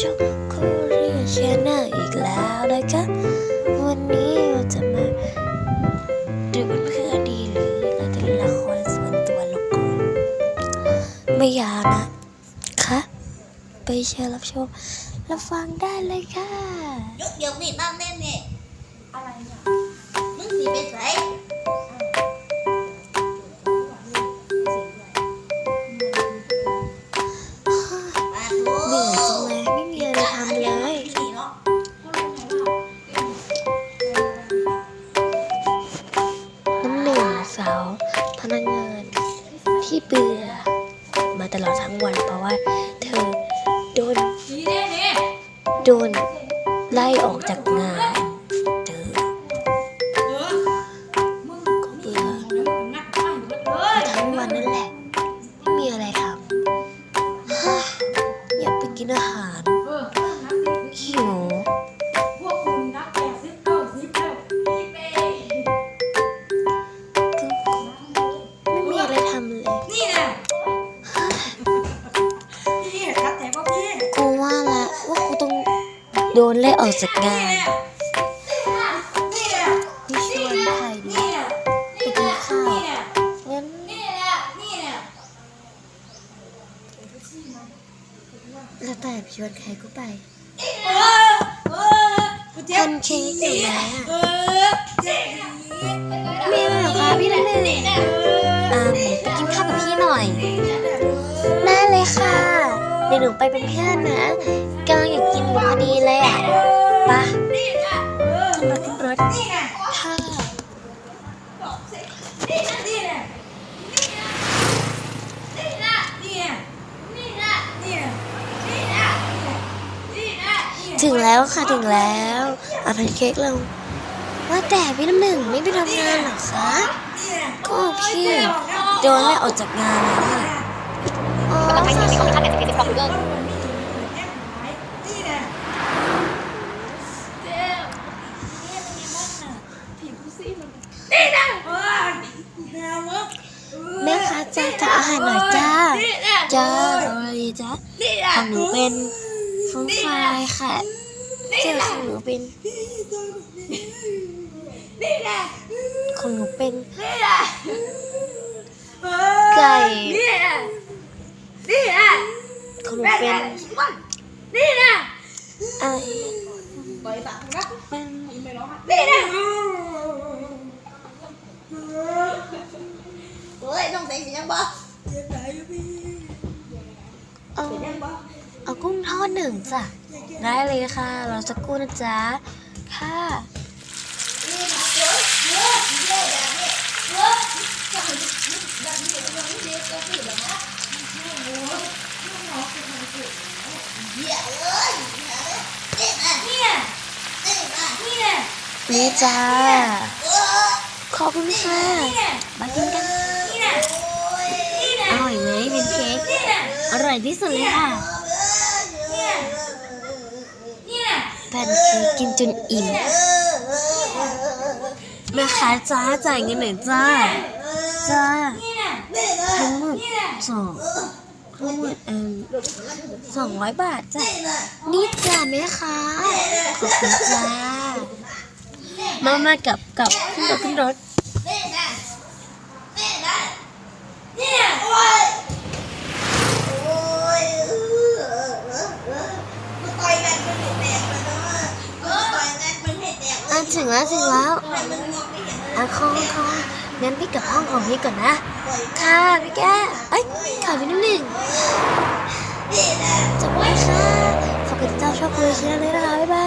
ช่องโคเรียชแนลอีกแล้วนะคะวันนี้เราจะมาดูเพื่อนดีหรือเราจะเล่นละครส่วนตัวละครไม่ยาวนะคะไปเชิญรับชมรับฟังได้เลยค่ะยุกเดี๋ยวมีบ้างเล่นเนี่ย สาวพนักงานที่เบื่อมาตลอดทั้งวันเพราะว่าเธอโดนนี่เด้เนี่ยโดนไล่ออกจากงานเธอเออมึงก็เบื่อมึงนักไม่หมดเลมายทั้งวันนั่นแหละ ไม่มีอะไรทำฮะอยากไปกินอาหาร โดนไล่ออกจากงานี่นนะนี่ชวนใครดีไปกินข้าวงั้นแล้วแต่ชวนใครก็ไปเออเออกูเจ็แพนเค้กอยู่ไหนเออะมีอะไรเหรอคะพี่น้ำหนึ่งอ่าไปกินข้าวกับพี่หน่อยี๋ยวหนูไปเป็นเพื่อนนะกำลังอยากกินหมูพอดีเลยอะปะขึ้นรถขึ้นรถถ้าถึงแล้วค่ะถึงแล้วเอาแพนเค้กลงว่าแต่พี่น้ำหนึ่งไม่ไปทำงานหรอคะก็พี่โดนไล่ออกจากงานแล้วอะ อาหารหน่อยจ้า จ้าอะไรจ้าของหนูเป็นฟุ้งฟายค่ะเจ้าของหนูเป็นของหนูเป็นไก่ของหนูเป็นนี่อะไปตักหนี่นะ喂，弄谁？新加坡。 หนึ่งจ้ะ ได้เลยค่ะเราจะกู้นะจ๊ะ ค่ะนี่นะนี่นะนี่นะนี่นะนี่จ้า ขอบคุณค่ะ มากินกัน อร่อยไหมเป็นเค้กอร่อยที่สุดเลยค่ะ นี่นะ แพนเค้กกินจนอิ่มแม่ค้าจ้าจ่ายเงินหน่อยจ้า จ้านี่นะทั้งหมดนี่นะสองทั้งหมดเอ่มสองร้อยบาทจ้ะนี่จ้าแม่ค้าขอบคุณจ้า มามากับกับขึ้นรถขึ้นรถ งแล้วถึงแล้วอกไม่เอะคองคองงั้นพี่กลับห้องของพี่ก่อนนะ ค่ะพี่แก้เอ้ยข่าวพี่นิดหนึ่งจะจบไว้ค่ะฝากกดติดตามช่องคุยชาแนลด้วยนะ